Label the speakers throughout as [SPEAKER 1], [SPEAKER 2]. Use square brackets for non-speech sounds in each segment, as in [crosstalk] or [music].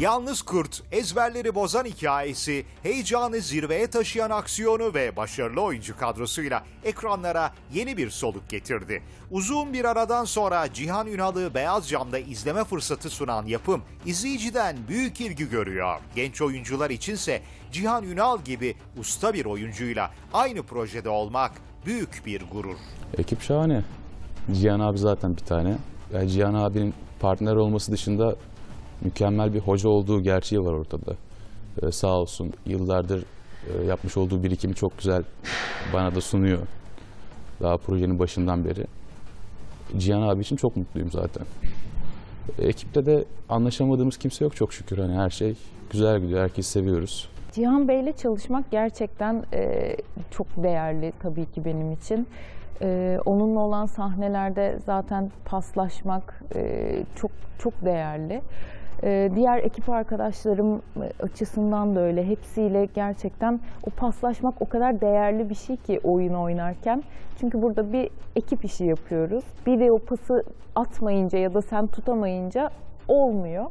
[SPEAKER 1] Yalnız Kurt, ezberleri bozan hikayesi, heyecanı zirveye taşıyan aksiyonu ve başarılı oyuncu kadrosuyla ekranlara yeni bir soluk getirdi. Uzun bir aradan sonra Cihan Ünal'ı beyaz camda izleme fırsatı sunan yapım, izleyiciden büyük ilgi görüyor. Genç oyuncular içinse Cihan Ünal gibi usta bir oyuncuyla aynı projede olmak büyük bir gurur.
[SPEAKER 2] Ekip şahane. Cihan abi zaten bir tane. Cihan abinin partner olması dışında mükemmel bir hoca olduğu gerçeği var ortada. Ee, sağ olsun yıllardır e, yapmış olduğu birikimi çok güzel bana da sunuyor. Daha projenin başından beri. Cihan abi için çok mutluyum zaten. Ee, Ekipte de anlaşamadığımız kimse yok çok şükür. Hani her şey güzel gidiyor. Herkesi seviyoruz.
[SPEAKER 3] Cihan Bey'le çalışmak gerçekten e, çok değerli tabii ki benim için. E, onunla olan sahnelerde zaten paslaşmak e, çok çok değerli. E, diğer ekip arkadaşlarım açısından da öyle. Hepsiyle gerçekten o paslaşmak o kadar değerli bir şey ki oyun oynarken. Çünkü burada bir ekip işi yapıyoruz. Biri o pası atmayınca ya da sen tutamayınca olmuyor.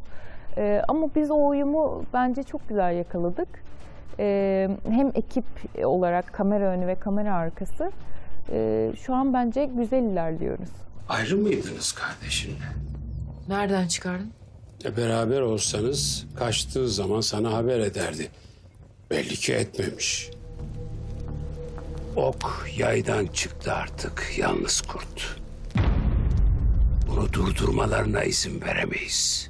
[SPEAKER 3] Ee, ama biz o uyumu bence çok güzel yakaladık. Ee, hem ekip olarak kamera önü ve kamera arkası şu an bence güzel ilerliyoruz.
[SPEAKER 4] Ayrı mıydınız kardeşinle?
[SPEAKER 5] Nereden çıkardın?
[SPEAKER 4] Beraber olsanız kaçtığı zaman sana haber ederdi. Belli ki etmemiş. Ok yaydan çıktı artık yalnız kurt. Bunu durdurmalarına izin veremeyiz.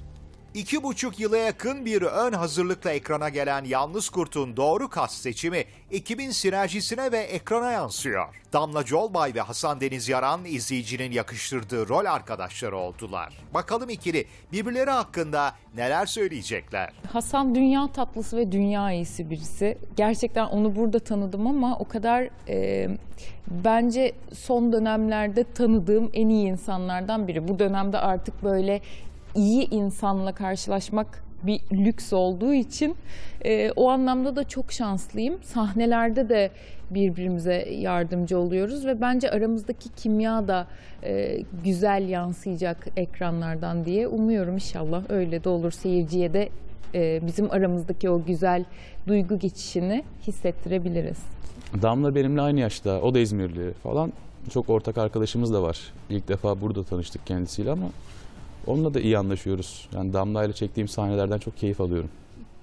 [SPEAKER 1] İki buçuk yıla yakın bir ön hazırlıkla ekrana gelen Yalnız Kurt'un doğru kas seçimi ekibin sinerjisine ve ekrana yansıyor. Damla Colbay ve Hasan Deniz Yaran izleyicinin yakıştırdığı rol arkadaşları oldular. Bakalım ikili birbirleri hakkında neler söyleyecekler.
[SPEAKER 3] Hasan dünya tatlısı ve dünya iyisi birisi. Gerçekten onu burada tanıdım ama o kadar e, bence son dönemlerde tanıdığım en iyi insanlardan biri. Bu dönemde artık böyle iyi insanla karşılaşmak bir lüks olduğu için e, o anlamda da çok şanslıyım. Sahnelerde de birbirimize yardımcı oluyoruz ve bence aramızdaki kimya da e, güzel yansıyacak ekranlardan diye umuyorum inşallah öyle de olur seyirciye de e, bizim aramızdaki o güzel duygu geçişini hissettirebiliriz.
[SPEAKER 2] Damla benimle aynı yaşta. O da İzmirli falan. Çok ortak arkadaşımız da var. İlk defa burada tanıştık kendisiyle ama onunla da iyi anlaşıyoruz. Yani Damla ile çektiğim sahnelerden çok keyif alıyorum.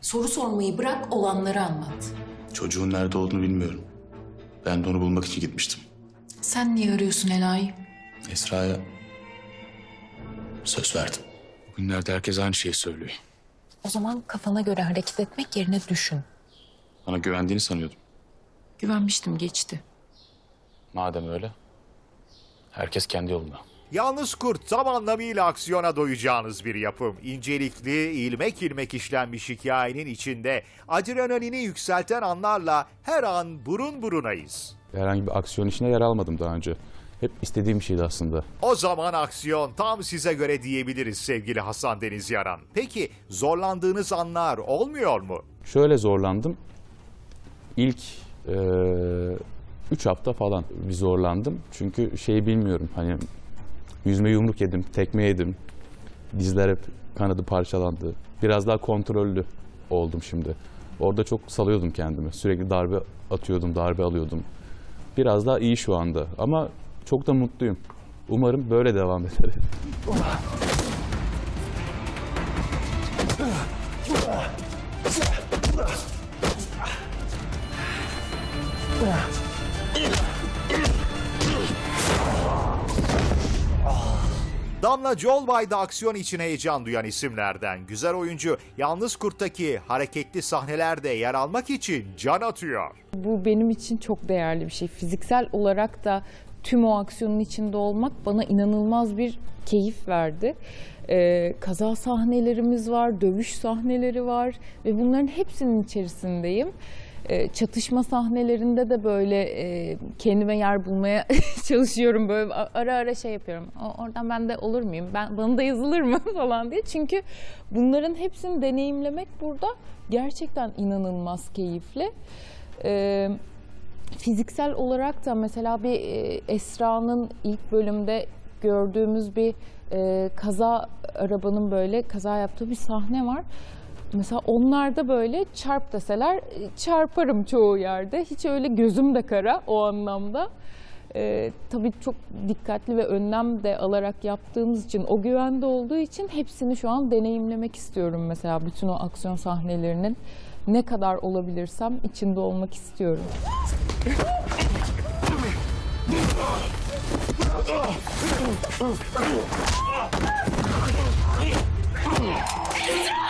[SPEAKER 5] Soru sormayı bırak, olanları anlat.
[SPEAKER 6] Çocuğun nerede olduğunu bilmiyorum. Ben de onu bulmak için gitmiştim.
[SPEAKER 5] Sen niye arıyorsun Ela'yı?
[SPEAKER 6] Esra'ya söz verdim. Bugünlerde herkes aynı şeyi söylüyor.
[SPEAKER 5] O zaman kafana göre hareket etmek yerine düşün.
[SPEAKER 6] Bana güvendiğini sanıyordum.
[SPEAKER 5] Güvenmiştim, geçti.
[SPEAKER 6] Madem öyle, herkes kendi yolunda.
[SPEAKER 1] Yalnız Kurt tam anlamıyla aksiyona doyacağınız bir yapım. İncelikli, ilmek ilmek işlenmiş hikayenin içinde adrenalini yükselten anlarla her an burun burunayız.
[SPEAKER 2] Herhangi bir aksiyon işine yer almadım daha önce. Hep istediğim şeydi aslında.
[SPEAKER 1] O zaman aksiyon tam size göre diyebiliriz sevgili Hasan Deniz Yaran. Peki zorlandığınız anlar olmuyor mu?
[SPEAKER 2] Şöyle zorlandım. İlk üç hafta falan bir zorlandım. Çünkü şeyi bilmiyorum hani yüzme yumruk yedim, tekme yedim. Dizler hep kanadı parçalandı. Biraz daha kontrollü oldum şimdi. Orada çok salıyordum kendimi. Sürekli darbe atıyordum, darbe alıyordum. Biraz daha iyi şu anda ama çok da mutluyum. Umarım böyle devam eder. [laughs]
[SPEAKER 1] Damla Colbay da aksiyon için heyecan duyan isimlerden. Güzel oyuncu Yalnız Kurt'taki hareketli sahnelerde yer almak için can atıyor.
[SPEAKER 3] Bu benim için çok değerli bir şey. Fiziksel olarak da tüm o aksiyonun içinde olmak bana inanılmaz bir keyif verdi. Ee, kaza sahnelerimiz var, dövüş sahneleri var ve bunların hepsinin içerisindeyim. Ee, çatışma sahnelerinde de böyle e, kendime yer bulmaya [laughs] çalışıyorum böyle ara ara şey yapıyorum. "O- Oradan ben de olur muyum? Ben bana da yazılır mı [laughs] falan diye. Çünkü bunların hepsini deneyimlemek burada gerçekten inanılmaz keyifli. Ee, fiziksel olarak da mesela bir e, Esra'nın ilk bölümde gördüğümüz bir e, kaza arabanın böyle kaza yaptığı bir sahne var. Mesela onlarda böyle çarp deseler e, çarparım çoğu yerde. Hiç öyle gözüm de kara o anlamda. Ee, tabii çok dikkatli ve önlem de alarak yaptığımız için, o güvende olduğu için hepsini şu an deneyimlemek istiyorum mesela bütün o aksiyon sahnelerinin ne kadar olabilirsem içinde olmak istiyorum. [laughs]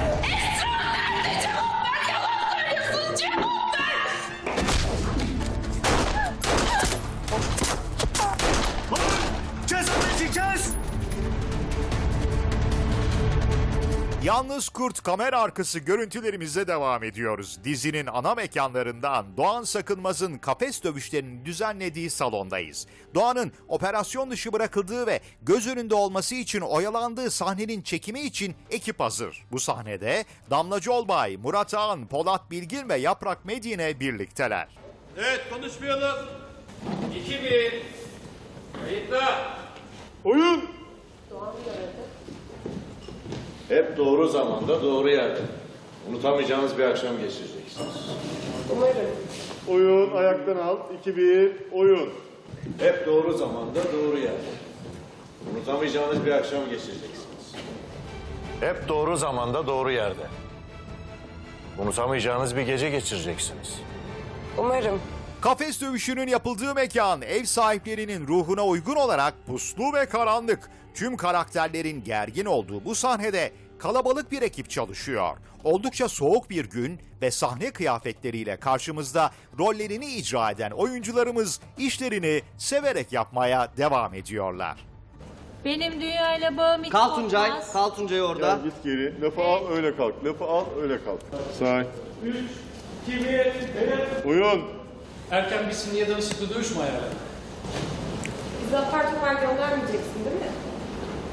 [SPEAKER 1] Yalnız Kurt kamera arkası görüntülerimize devam ediyoruz. Dizinin ana mekanlarından Doğan Sakınmaz'ın kafes dövüşlerini düzenlediği salondayız. Doğan'ın operasyon dışı bırakıldığı ve göz önünde olması için oyalandığı sahnenin çekimi için ekip hazır. Bu sahnede Damla Colbay, Murat Ağan, Polat Bilgin ve Yaprak Medine birlikteler.
[SPEAKER 7] Evet konuşmayalım. 2-1. Kayıtla.
[SPEAKER 8] Oyun. Hep doğru zamanda doğru yerde. Unutamayacağınız bir akşam geçireceksiniz. Oyun ayaktan al. 2-1 oyun. Hep doğru zamanda doğru yerde. Unutamayacağınız bir akşam geçireceksiniz. Hep doğru zamanda doğru yerde. Unutamayacağınız bir gece geçireceksiniz.
[SPEAKER 9] Umarım.
[SPEAKER 1] Kafes dövüşünün yapıldığı mekan ev sahiplerinin ruhuna uygun olarak puslu ve karanlık. Tüm karakterlerin gergin olduğu bu sahnede kalabalık bir ekip çalışıyor. Oldukça soğuk bir gün ve sahne kıyafetleriyle karşımızda rollerini icra eden oyuncularımız işlerini severek yapmaya devam ediyorlar.
[SPEAKER 10] Benim dünyayla bağım hiç
[SPEAKER 11] Kal Tuncay,
[SPEAKER 10] kopmaz.
[SPEAKER 11] kal Tuncay orada.
[SPEAKER 8] Git geri. Lafı al öyle kalk. Lafı al öyle kalk. Say. 3, 2, 1, oyun.
[SPEAKER 7] Erken bitsin diye danışıklı dövüşme ayarla.
[SPEAKER 9] Bizi apar topar göndermeyeceksin değil mi?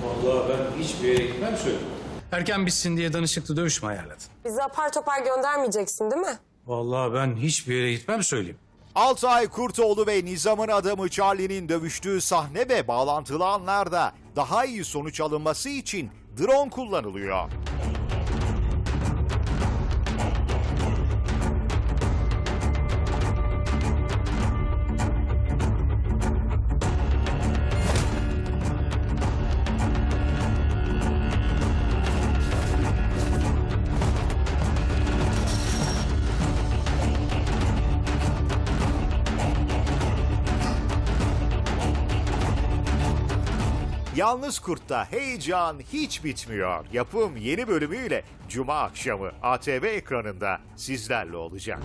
[SPEAKER 7] Vallahi ben hiçbir yere gitmem söyleyeyim. Erken bitsin diye danışıklı dövüşme ayarladın.
[SPEAKER 9] Bizi apar topar göndermeyeceksin değil mi?
[SPEAKER 7] Vallahi ben hiçbir yere gitmem söyleyeyim.
[SPEAKER 1] Altay Kurtoğlu ve Nizam'ın adamı Charlie'nin dövüştüğü sahne ve bağlantılı anlarda daha iyi sonuç alınması için drone kullanılıyor. Yalnız Kurt'ta heyecan hiç bitmiyor. Yapım yeni bölümüyle Cuma akşamı ATV ekranında sizlerle olacak.